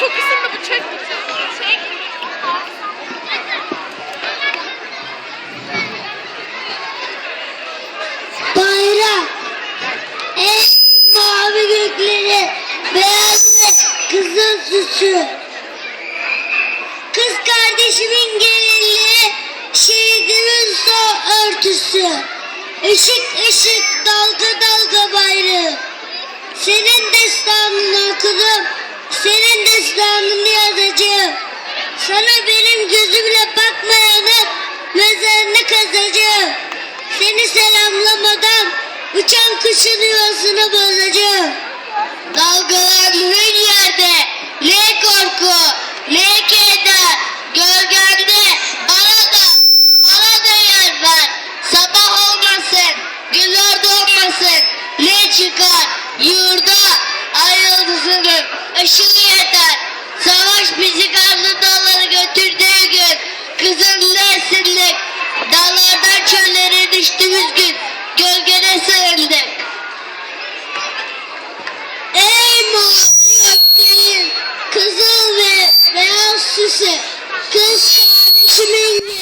çok ısınma bu çek. Çek. Bayrak. En mavi gökleri, beyaz ve kızıl süsü. Kız kardeşimin gelinliği, şehidimin son örtüsü. Işık ışık, dalga dalga bayrağı. Senin destanını okudum senin destanını yazacağım. Sana benim gözümle bakmayanın mezarını kazacağım. Seni selamlamadan uçan kuşun yuvasını bozacağım. Dalgalandığın yerde ne korku ne keder gölgemde bana da bana da yer ver. Sabah olmasın gün orada olmasın ne çıkar yurda başını yakar. Savaş bizi gazlı dağlara götürdüğü gün, kızın esindik. Dağlardan çöllere düştüğümüz gün, gölgene sığındık. Ey mavi öpkeğim, kızıl ve beyaz süsü, kız kardeşimin